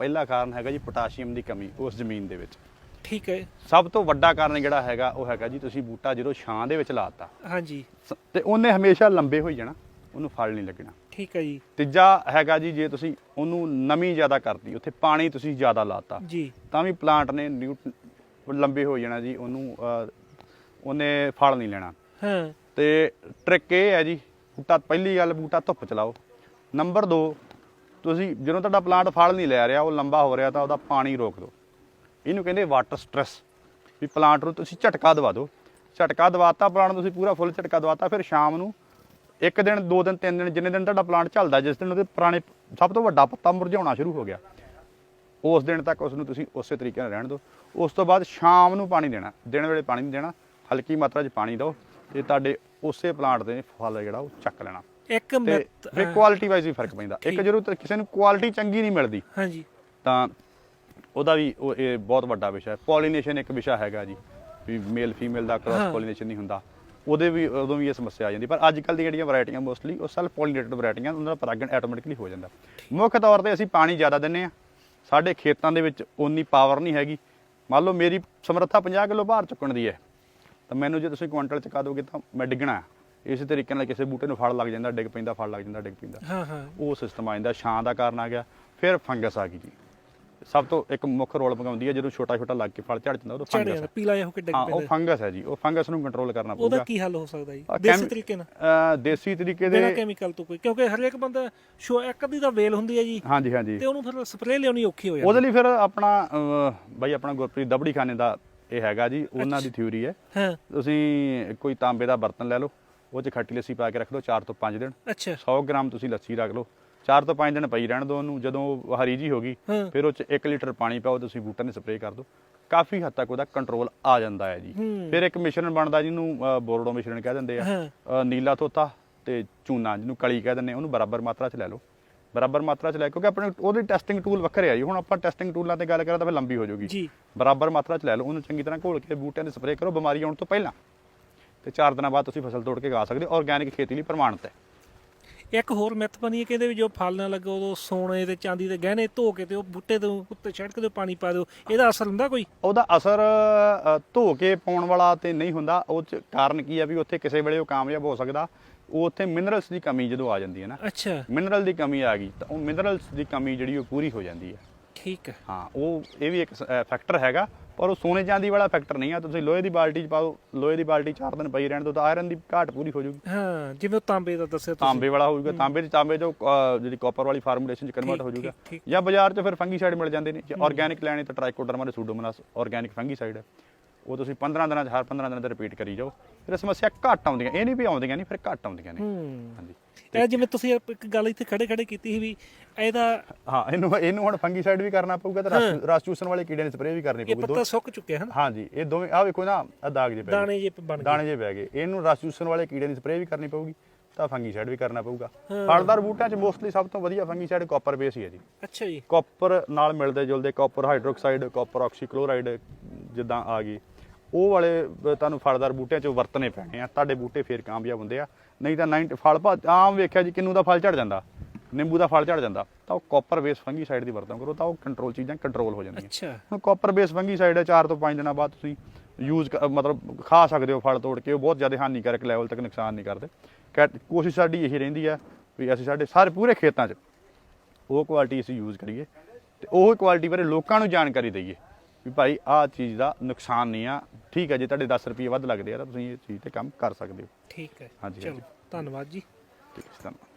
ਪਹਿਲਾ ਕਾਰਨ ਹੈਗਾ ਜੀ ਪੋਟਾਸ਼ੀਅਮ ਦੀ ਕਮੀ ਉਸ ਜ਼ਮੀਨ ਦੇ ਵਿੱਚ। ਠੀਕ ਹੈ। ਸਭ ਤੋਂ ਵੱਡਾ ਕਾਰਨ ਜਿਹੜਾ ਹੈਗਾ ਉਹ ਹੈਗਾ ਜੀ ਤੁਸੀਂ ਬੂਟਾ ਜਦੋਂ ਛਾਂ ਦੇ ਵਿੱਚ ਲਾਤਾ ਹਾਂਜੀ। ਸ- ਤੇ ਉਹਨੇ ਹਮੇਸ਼ਾ ਲੰਬੇ ਹੋਈ ਜਾਣਾ ਉਹਨੂੰ ਫਲ ਨਹੀਂ ਲੱਗਣਾ। ਠੀਕ ਹੈ ਜੀ। ਤੀਜਾ ਹੈਗਾ ਜੀ ਜੇ ਤੁਸੀਂ ਉਹਨੂੰ ਨਮੀ ਜ਼ਿਆਦਾ ਕਰਤੀ ਉੱਥੇ ਪਾਣੀ ਤੁਸੀਂ ਜ਼ਿਆਦਾ ਲਾਤਾ ਜੀ। ਤਾਂ ਵੀ ਪਲਾਂਟ ਨੇ ਨਿਊਟ ਲੰਬੇ ਹੋ ਜਾਣਾ ਜੀ ਉਹਨੂੰ ਅਹ, ਉਹਨੇ ਫਲ ਨਹੀਂ ਲੈਣਾ। ਹਾਂ। ਤੇ ਟ੍ਰਿਕ ਇਹ ਹੈ ਜੀ ਬੂਟਾ ਪਹਿਲੀ ਗੱਲ ਬੂਟਾ ਧੁੱਪ ਚ ਲਾਓ। ਨੰਬਰ 2 ਤੁਸੀਂ ਜਦੋਂ ਤੁਹਾਡਾ ਪਲਾਂਟ ਫਲ ਨਹੀਂ ਲੈ ਰਿਹਾ, ਉਹ ਲੰਬਾ ਹੋ ਰਿਹਾ ਤਾਂ ਉਹਦਾ ਪਾਣੀ ਰੋਕ ਦਿਓ। ਇਹਨੂੰ ਕਹਿੰਦੇ ਵਾਟਰ ਸਟ੍ਰੈਸ ਵੀ ਪਲਾਂਟ ਨੂੰ ਤੁਸੀਂ ਝਟਕਾ ਦਵਾ ਦਿਓ। ਝਟਕਾ ਦਵਾਤਾ, ਪਲਾਂਟ ਨੂੰ ਤੁਸੀਂ ਪੂਰਾ ਫੁੱਲ ਝਟਕਾ ਦਵਾਤਾ, ਫਿਰ ਸ਼ਾਮ ਨੂੰ ਇੱਕ ਦਿਨ, ਦੋ ਦਿਨ, ਤਿੰਨ ਦਿਨ, ਜਿੰਨੇ ਦਿਨ ਤੁਹਾਡਾ ਪਲਾਂਟ ਚੱਲਦਾ ਜਿਸ ਦਿਨ ਉਹਦੇ ਪੁਰਾਣੇ ਸਭ ਤੋਂ ਵੱਡਾ ਪੱਤਾ ਮੁਰਝਾਉਣਾ ਸ਼ੁਰੂ ਹੋ ਗਿਆ। ਉਸ ਦਿਨ ਤੱਕ ਉਸ ਨੂੰ ਤੁਸੀਂ ਉਸੇ ਤਰੀਕੇ ਨਾਲ ਰਹਿਣ ਦਿਓ। ਉਸ ਤੋਂ ਬਾਅਦ ਸ਼ਾਮ ਨੂੰ ਪਾਣੀ ਦੇਣਾ। ਦਿਨ ਵੇਲੇ ਪਾਣੀ ਨਹੀਂ ਦੇਣਾ। ਹਲਕੀ ਮਾਤਰਾ 'ਚ ਪਾਣੀ ਦਿਓ। ਤੇ ਤੁਹਾਡੇ ਉਸੇ ਪਲਾਂਟ ਦੇ ਫਲ ਜਿਹੜਾ ਉਹ ਚੱਕ ਲੈਣਾ। ਇੱਕ ਤੇ ਮਿੱਤ ਫਿਰ ਕੁਆਲਿਟੀ ਵਾਈਜ਼ ਵੀ ਫ਼ਰਕ ਪੈਂਦਾ। ਇੱਕ ਤੇ ਕਿਸੇ ਨੂੰ ਕੁਆਲਿਟੀ ਚੰਗੀ ਨਹੀਂ ਮਿਲਦੀ। ਹਾਂਜੀ। ਤਾਂ ਉਹਦਾ ਵੀ ਉਹ ਇਹ ਬਹੁਤ ਵੱਡਾ ਵਿਸ਼ਾ ਹੈ। ਪੋਲੀਨੇਸ਼ਨ ਇੱਕ ਵਿਸ਼ਾ ਹੈਗਾ ਜੀ ਵੀ ਮੇਲ ਫੀਮੇਲ ਦਾ। ਕ੍ਰਾਸ ਪੋਲੀਨੇਸ਼ਨ ਨਹੀਂ ਹੁੰਦਾ। ਉਹਦੇ ਵੀ ਉਦੋਂ ਵੀ ਇਹ ਸਮੱਸਿਆ ਆ ਜਾਂਦੀ। ਪਰ ਅੱਜ ਕੱਲ ਦੀਆਂ ਜਿਹੜੀਆਂ ਵੈਰਾਈਟੀਆਂ ਮੋਸਟਲੀ ਉਹ ਸੈਲਫ ਪੋਲੀਨੇਟਡ ਵੈਰਾਈਟੀਆਂ ਉਹਨਾਂ ਦਾ ਪਰਾਗਣ ਆਟੋਮੈਟਿਕਲੀ ਹੋ ਜਾਂਦਾ। ਮੁੱਖ ਤੌਰ ਤੇ ਅਸੀਂ ਪਾਣੀ ਜ਼ਿਆਦਾ ਦਿੰਨੇ ਆ। ਸਾਡੇ ਖੇਤਾਂ ਦੇ ਵਿੱਚ ਓਨੀ ਪਾਵਰ ਨਹੀਂ ਹੈਗੀ। ਮੰਨ ਲਓ ਮੇਰੀ ਸਮਰੱਥਾ 50 ਕਿਲੋ ਭਾਰ ਚੁੱਕਣ ਦੀ ਹੈ। ਤਾਂ ਮੈਨੂੰ ਜੇ ਤੁਸੀਂ ਕੁਆਂਟਲ ਚੁਕਾ ਦੋਗੇ ਤਾਂ ਮੈਂ ਡਿੱਗਣਾ। ਇਸੇ ਤਰੀਕੇ ਨਾਲ ਕਿਸੇ ਬੂਟੇ ਨੂੰ ਫਲ ਲੱਗ ਜਾਂਦਾ ਡਿੱਗ ਪੈਂਦਾ ਫਲ ਲੱਗ ਜਾਂਦਾ ਡਿੱਗ ਪੈਂਦਾ। ਹਾਂ ਹਾਂ। ਉਹ ਸਿਸਟਮ ਆ ਜਾਂਦਾ ਛਾਂ ਦਾ ਕਾਰਨ ਆ ਗਿਆ ਫਿਰ ਫੰਗਸ ਆ ਗਈ ਜੀ। ਸਭ ਤੋਂ ਇੱਕ ਮੁੱਖ ਰੋਲ ਪਗਾਉਂਦੀ ਹੈ ਜਦੋਂ ਛੋਟਾ ਛੋਟਾ ਲੱਗ ਕੇ ਫਲ ਝੜ ਜਾਂਦਾ ਉਹ ਫੰਗਸ ਹੈ ਪੀਲਾ ਜਿਹਾ ਹੋ ਕੇ ਡਿੱਗ ਹਾਂ ਉਹ ਪੈਂਦਾ। ਫੰਗਸ ਹੈ ਜੀ ਉਹ ਫੰਗਸ ਨੂੰ ਕੰਟਰੋਲ ਕਰਨਾ ਉਹਦਾ ਪਊਗਾ। ਕੀ ਹੱਲ ਹੋ ਸਕਦਾ ਜੀ? ਦੇਸੀ ਤਰੀਕੇ ਨਾਲ? ਦੇਸੀ ਤਰੀਕੇ ਬਿਨਾਂ ਦੇ ਕੈਮੀਕਲ ਤੋਂ ਕੋਈ ਕਿਉਂਕਿ ਹਰੇਕ ਬੰਦਾ ਸ਼ੋ ਇੱਕ ਅੱਧੀ ਤਾਂ ਵੇਲ ਹੁੰਦੀ ਹੈ ਜੀ। ਹਾਂਜੀ ਹਾਂਜੀ। ਤੇ ਉਹਨੂੰ ਫਿਰ ਸਪਰੇਅ ਲਿਆਉਣੀ ਔਖੀ ਹੋ ਜਾਂਦੀ ਉਹਦੇ ਲਈ ਫਿਰ ਆਪਣਾ ਬਾਈ ਆਪਣਾ ਗੁਰਪ੍ਰੀਤ ਦਬੜੀ ਖਾਨੇ ਦਾ ਇਹ ਹੈਗਾ ਜੀ ਉਹਨਾਂ ਦੀ ਥਿਊਰੀ ਹੈ। ਹਾਂ। ਤੁਸੀਂ ਕੋਈ ਤਾਂਬੇ ਦਾ ਬਰਤਨ ਲੈ ਲਓ ਉਹ 'ਚ ਖੱਟੀ ਲੱਸੀ ਪਾ ਕੇ ਰੱਖ ਲਓ 4 ਤੋਂ 5 ਦਿਨ। ਅੱਛਾ। 100 ਗ੍ਰਾਮ ਤੁਸੀਂ ਲੱਸੀ ਰੱਖ ਲਓ। 4 ਤੋਂ 5 ਦਿਨ ਪਈ ਰਹਿਣ ਦਿਓ ਉਹਨੂੰ ਜਦੋਂ ਉਹ ਹਰੀ ਜੀ ਹੋ ਗਈ। ਫਿਰ ਉਹ 'ਚ 1 ਲੀਟਰ ਪਾਣੀ ਪਾਓ ਤੁਸੀਂ ਬੂਟੇ ਨੇ ਸਪਰੇਅ ਕਰ ਦਿਓ। ਕਾਫੀ ਹੱਦ ਤੱਕ ਉਹਦਾ ਕੰਟਰੋਲ ਆ ਜਾਂਦਾ ਹੈ ਜੀ। ਫਿਰ ਇੱਕ ਮਿਸ਼ਰਣ ਬਣਦਾ ਜਿਹਨੂੰ ਬੋਰਡੋ ਮਿਸ਼ਰਣ ਕਹਿ ਦਿੰਦੇ ਆ। ਨੀਲਾ ਤੋਤਾ ਤੇ ਚੂਨਾ ਜਿਹਨੂੰ ਕਲੀ ਕਹਿ ਦਿੰਦੇ ਉਹਨੂੰ ਬਰਾਬਰ ਮਾਤਰਾ 'ਚ ਲੈ ਲਓ। ਬਰਾਬਰ ਮਾਤਰਾ 'ਚ ਲੈ ਕਿਉਂਕਿ ਆਪਣੇ ਉਹਦੇ ਟੈਸਟਿੰਗ ਟੂਲ ਵੱਖਰੇ ਆ ਜੀ। ਹੁਣ ਆਪਾਂ ਟੈਸਟਿੰਗ ਟੂਲਾਂ ਤੇ ਗੱਲ ਕਰਾਂ ਤਾਂ ਫਿਰ ਲੰਬੀ ਹੋ ਜਾਊਗੀ ਜੀ। ਬਰਾਬਰ ਮਾਤਰਾ 'ਚ ਲੈ ਲਓ ਉਹਨੂੰ ਚੰਗੀ ਤਰ੍ਹਾਂ ਘੋਲ ਕੇ ਬੂਟਿਆਂ ਦੇ ਸਪਰੇਅ ਕਰੋ ਬਿਮਾਰੀ ਆਉਣ ਤੋਂ ਪਹਿਲਾਂ। ਤੇ 4 ਦਿਨਾਂ ਬਾਅਦ ਤੁਸੀਂ ਫਸਲ ਤੋੜ ਕੇ ਗਾ ਸਕਦੇ ਹੋ। ਆਰਗੈਨਿਕ ਖੇਤੀ ਲਈ ਪ੍ਰਮਾਣਿਤ ਹੈ। ਇੱਕ ਹੋਰ ਮਿੱਥ ਬਣੀ ਹੈ ਕਹਿੰਦੇ ਵੀ ਜੋ ਫਲ ਨਾ ਲੱਗੇ ਉਦੋਂ ਸੋਨੇ ਤੇ ਚਾਂਦੀ ਦੇ ਗਹਿਣੇ ਧੋ ਕੇ ਤੇ ਉਹ ਬੂਟੇ ਤੋਂ ਉੱਤੇ ਛਿੜਕ ਦਿਓ ਪਾਣੀ ਪਾ ਦਿਓ। ਇਹਦਾ ਅਸਰ ਹੁੰਦਾ ਕੋਈ? ਉਹਦਾ ਅਸਰ ਧੋ ਕੇ ਪਾਉਣ ਵਾਲਾ ਤੇ ਨਹੀਂ ਹੁੰਦਾ। ਉਹ ਚ ਕਾਰਨ ਕੀ ਆ ਵੀ ਉੱਥੇ ਕਿਸੇ ਵੇਲੇ ਉਹ ਕਾਮਯਾਬ ਹੋ ਸਕਦਾ। ਉਹ ਉੱਥੇ ਮਿਨਰਲਸ ਦੀ ਕਮੀ ਜਦੋਂ ਆ ਜਾਂਦੀ ਹੈ ਨਾ। ਅੱਛਾ। ਮਿਨਰਲ ਦੀ ਕਮੀ ਆ ਗਈ ਤਾਂ ਉਹ ਮਿਨਰਲਸ ਦੀ ਕਮੀ ਜਿਹੜੀ ਉਹ ਪੂਰੀ ਹੋ ਜਾਂਦੀ ਹੈ। ਠੀਕ ਹੈ। ਹਾਂ ਉਹ ਇਹ ਵੀ ਇੱਕ ਫੈਕਟਰ ਹੈਗਾ ਪਰ ਉਹ ਸੋਨੇ ਚਾਂਦੀ ਵਾਲਾ ਫੈਕਟਰ ਨਹੀਂ ਆ। ਤੁਸੀਂ ਲੋਹੇ ਦੀ ਬਾਲਟੀ ਚ ਪਾਓ ਲੋਹੇ ਦੀ ਬਾਲਟੀ 4 ਦਿਨ ਪਈ ਰਹਿਣ ਦਿਓ ਤਾਂ ਆਇਰਨ ਦੀ ਘਾਟ ਪੂਰੀ ਹੋ ਜਾਊਗੀ। ਹਾਂ ਜਿਵੇਂ ਤਾਂਬੇ ਦਾ ਦੱਸਿਆ ਤੁਸੀਂ। ਤਾਂਬੇ ਵਾਲਾ ਹੋਊਗਾ ਤਾਂਬੇ ਚ ਤਾਂਬੇ ਜੋ ਜਿਹੜੀ ਕਾਪਰ ਵਾਲੀ ਫਾਰਮੂਲੇਸ਼ਨ ਚ ਕਨਵਰਟ ਹੋ ਜਾਊਗਾ। ਜਾਂ ਬਾਜ਼ਾਰ 'ਚ ਫਿਰ ਫੰਗੀਸਾਈਡ ਮਿਲ ਜਾਂਦੇ ਨੇ। ਜੇ ਆਰਗੈਨਿਕ ਲੈਣੇ ਤਾਂ ਟ੍ਰਾਈਕੋਡਰਮਾ ਤੇ ਸੂਡੋਮੋਨਾਸ ਆਰਗੈਨਿਕ ਫੰਗੀਸਾਈਡ ਹੈ। ਉਹ ਤੁਸੀਂ 15 ਦਿਨਾਂ 'ਚ ਹਰ 15 ਦਿਨਾਂ ਤੇ ਰਿਪੀਟ ਕਰੀ ਜਾਓ। ਫਿਰ ਸਮੱਸਿਆ ਘੱਟ ਆਉਂਦੀਆਂ ਇਹ ਨਹੀਂ ਵੀ ਆਉਂਦੀਆਂ ਨਹੀਂ ਫਿਰ ਘੱਟ ਆਉਂਦੀਆਂ ਨੇ। ਹਾਂਜੀ। ਇਹ ਜਿਵੇਂ ਤੁਸੀਂ ਇੱਕ ਗੱਲ ਇੱਥੇ ਖੜੇ ਖੜੇ ਕੀਤੀ ਸੀ ਵੀ ਇਹਦਾ ਹਾਂ ਇਹਨੂੰ ਇਹਨੂੰ ਹੁਣ ਫੰਗੀਸਾਈਡ ਵੀ ਕਰਨਾ ਪਊਗਾ ਤੇ ਰਸ ਚੂਸਣ ਵਾਲੇ ਕੀੜੇ ਦੀ ਸਪਰੇਅ ਵੀ ਕਰਨੀ ਇਹ ਪਊਗੀ ਪੱਤਾ ਸੁੱਕ ਚੁੱਕਿਆ ਹੈ ਨਾ? ਹਾਂਜੀ ਇਹ ਦੋਵੇਂ ਆ ਵੇਖੋ ਨਾ ਆ ਦਾਗ ਜੇ ਪੈ ਗਏ। ਦਾਣੇ ਜੇ ਬਣ ਗਏ। ਦਾਣੇ ਜੇ ਪੈ ਗਏ। ਇਹਨੂੰ ਰਸ ਚੂਸਣ ਵਾਲੇ ਕੀੜੇ ਦੀ ਸਪਰੇਅ ਵੀ ਕਰਨੀ ਪਊਗੀ ਤਾਂ ਫੰਗੀਸਾਈਡ ਵੀ ਕਰਨਾ ਪਊਗਾ। ਫਲਦਾਰ ਬੂਟਿਆਂ 'ਚ ਮੋਸਟਲੀ ਸਭ ਤੋਂ ਵਧੀਆ ਫੰਗੀਸਾਈਡ ਕਾਪਰ ਬੇਸ ਹੀ ਹੈ ਜੀ। ਅੱਛਾ ਜੀ। ਕਾਪਰ ਨਾਲ ਮਿਲਦੇ ਜੁਲਦੇ ਕਾਪਰ ਹਾਈਡਰੋਕਸਾਈਡ ਕਾਪਰ ਆਕਸੀਕਲੋਰਾਈਡ ਜਿੱਦਾਂ ਆ ਗਈ। ਉਹ ਵਾਲੇ ਤੁਹਾਨੂੰ ਫਲਦਾਰ ਬੂਟਿਆਂ 'ਚ ਵਰਤਨੇ ਪੈਣੇ ਆ। ਤੁਹਾਡੇ ਬੂਟੇ ਫੇਰ ਕਾਮਯਾਬ ਹੁੰਦੇ ਆ। ਨਹੀਂ ਤਾਂ 90 ਫਲ ਭਾ ਆਮ ਵੇਖਿਆ ਜੀ ਕਿੰਨੂ ਦਾ ਫਲ ਝੜ ਜਾਂਦਾ? ਨਿੰਬੂ ਦਾ ਫਲ ਝੜ ਜਾਂਦਾ। ਤਾਂ ਉਹ ਕਾਪਰ ਬੇਸ ਫੰਗੀਸਾਈਡ ਦੀ ਵਰਤੋਂ ਕਰੋ ਤਾਂ ਉਹ ਕੰਟਰੋਲ ਚੀਜ਼ਾਂ ਕੰਟਰੋਲ ਹੋ ਜਾਂਦੀਆਂ। ਅੱਛਾ। ਹੁਣ ਕਾਪਰ ਬੇਸ ਫੰਗੀਸਾਈਡ ਹੈ 4 ਤੋਂ 5 ਦਿਨਾਂ ਬਾਅਦ ਤੁਸੀਂ ਯੂਜ਼ ਮਤਲਬ ਖਾ ਸਕਦੇ ਹੋ ਫਲ ਤੋੜ ਕੇ ਉਹ ਬਹੁਤ ਜ਼ਿਆਦਾ ਹਾਨੀਕਾਰਕ ਲੈਵਲ ਤੱਕ ਨੁਕਸਾਨ ਨਹੀਂ ਕਰਦੇ। ਕੋਸ਼ਿਸ਼ ਸਾਡੀ ਇਹੀ ਰਹਿੰਦੀ ਹੈ ਵੀ ਅਸੀਂ ਸਾਡੇ ਸਾਰੇ ਪੂਰੇ ਖੇਤਾਂ 'ਚ ਉਹ ਕੁਆਲਿਟੀ ਅਸੀਂ ਯੂਜ਼ ਕਰੀਏ ਤੇ ਉਹ ਕੁਆਲਿਟੀ ਬਾਰੇ ਲੋਕਾਂ ਨੂੰ ਜਾਣਕਾਰੀ ਦਈਏ ਵੀ ਭਾਈ ਆਹ ਚੀਜ਼ ਦਾ ਨੁਕਸਾਨ ਨਹੀਂ ਆ ਠੀਕ ਹੈ ਜੇ ਤੁਹਾਡੇ 10 ਰੁਪਏ ਵੱਧ ਲੱਗਦੇ ਆ ਤਾਂ ਤੁਸੀਂ ਇਹ ਚੀਜ਼ ਤੇ ਕੰਮ ਕਰ ਸਕਦੇ ਹੋ। ਠੀਕ ਹੈ। ਹਾਂਜੀ, ਚਲੋ ਹਾਂਜੀ। ਧੰਨਵਾਦ ਜੀ। ਠੀਕ ਹੈ ਜੀ, ਧੰਨਵਾਦ।